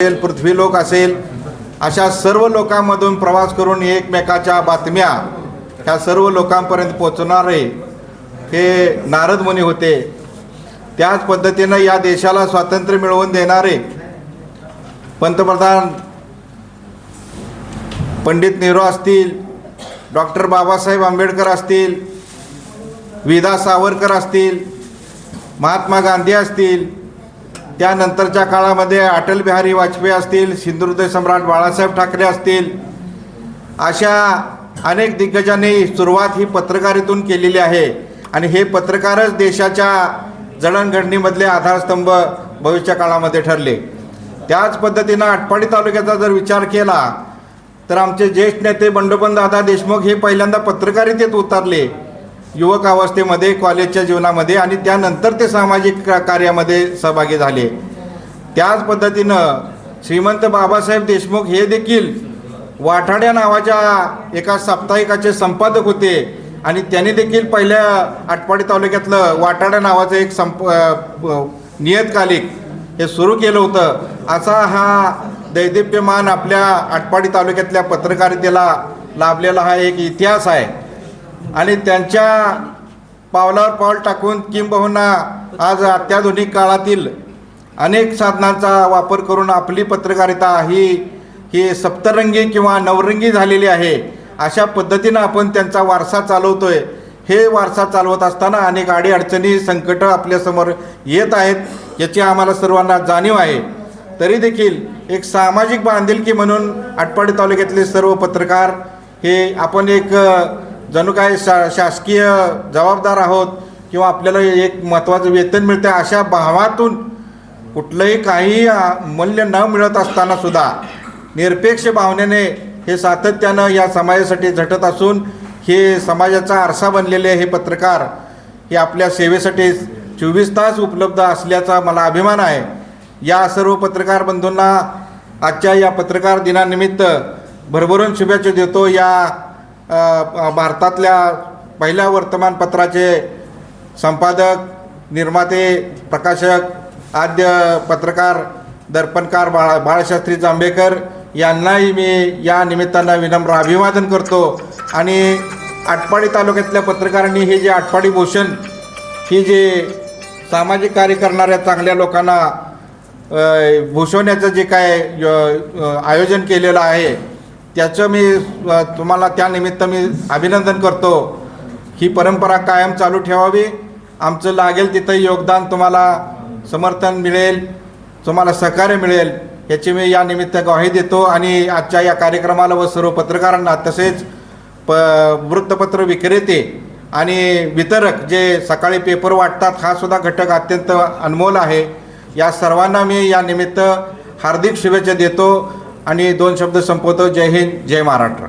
असेल पृथ्वीलोक असेल अशा सर्व लोकांमधून प्रवास करून एकमेकाच्या बातम्या ह्या सर्व लोकांपर्यंत पोचणारे हे नारद मुनी होते. त्याच पद्धतीनं या देशाला स्वातंत्र्य मिळवून देणारे पंतप्रधान पंडित नेहरू असतील डॉक्टर बाबासाहेब आंबेडकर असतील विदा सावरकर असतील महात्मा गांधी असतील त्यानंतरच्या काळामध्ये अटल बिहारी वाजपेयी असतील सिंधुदुर्ग सम्राट बाळासाहेब ठाकरे असतील अशा अनेक दिग्गजांनी सुरुवात ही पत्रकारितून केलेली आहे. आणि हे पत्रकारच देशाच्या जडणघडणीमधले आधारस्तंभ भविष्य काळामध्ये ठरले. त्याच पद्धतीनं आटपाडी तालुक्याचा जर विचार केला तर आमचे ज्येष्ठ नेते बंडोपंत दादा देशमुख हे पहिल्यांदा पत्रकारितेत उतरले. युवक अवस्थेमध्ये कॉलेजच्या जीवनामध्ये आणि त्यानंतर ते सामाजिक का- कार्यामध्ये सहभागी झाले. त्याच पद्धतीनं श्रीमंत बाबासाहेब देशमुख हे देखील वाठाड्या नावाच्या एका साप्ताहिकाचे संपादक होते आणि त्यांनी देखील पहिल्या आटपाडी तालुक्यातलं वाटाड्या नावाचं एक संप नियतकालिक हे सुरू केलं होतं. असा हा दैदिप्यमान आपल्या आटपाडी तालुक्यातल्या पत्रकारितेला लाभलेला हा एक इतिहास आहे. आणि त्यांच्या पावलावर पाऊल टाकून किंबहुना आज अत्याधुनिक काळातील अनेक साधनांचा वापर करून आपली पत्रकारिता ही ही सप्तरंगी किंवा नवरंगी झालेली आहे अशा पद्धतीनं आपण त्यांचा वारसा चालवतोय. हे वारसा चालवत असताना अनेक अडीअडचणी संकटं आपल्यासमोर येत आहेत याची आम्हाला सर्वांना जाणीव आहे. तरी देखील एक सामाजिक बांधिलकी म्हणून आटपाडी तालुक्यातले सर्व पत्रकार हे आपण एक जणू काय शा शासकीय जबाबदार आहोत किंवा आपल्याला एक महत्त्वाचं वेतन मिळतं अशा भावातून कुठलंही काही मूल्य न मिळत असताना सुद्धा निरपेक्ष भावनेने हे सातत्यानं या समाजासाठी झटत असून हे समाजाचा आरसा बनलेले हे पत्रकार हे आपल्या सेवेसाठी चोवीस तास उपलब्ध असल्याचा मला अभिमान आहे. या सर्व पत्रकार बंधूंना आजच्या या पत्रकार दिनानिमित्त भरभरून शुभेच्छा देतो. या भारतातल्या पहिल्या वर्तमानपत्राचे संपादक निर्माते प्रकाशक आद्य पत्रकार दर्पणकार बाळा बाळशास्त्री जांभेकर यांनाही मी या निमित्तानं विनम्र अभिवादन करतो. आणि आटपाडी तालुक्यातल्या पत्रकारांनी हे जे आटपाडी भूषण ही जे सामाजिक कार्य करणाऱ्या चांगल्या लोकांना भूषवण्याचं जे काय आयोजन केलेलं आहे त्याचं मी तुम्हाला त्यानिमित्त मी अभिनंदन करतो. ही परंपरा कायम चालू ठेवावी. आमचं लागेल तिथं योगदान तुम्हाला समर्थन मिळेल तुम्हाला सहकार्य मिळेल याची मी या निमित्त ग्वाही देतो. आणि आजच्या या कार्यक्रमाला व सर्व पत्रकारांना तसेच प वृत्तपत्र विक्रेते आणि वितरक जे सकाळी पेपर वाटतात हा सुद्धा घटक अत्यंत अनमोल आहे. या सर्वांना मी या निमित्त हार्दिक शुभेच्छा देतो. आणि दोन शब्द संपवतो. जय हिंद जय महाराष्ट्र.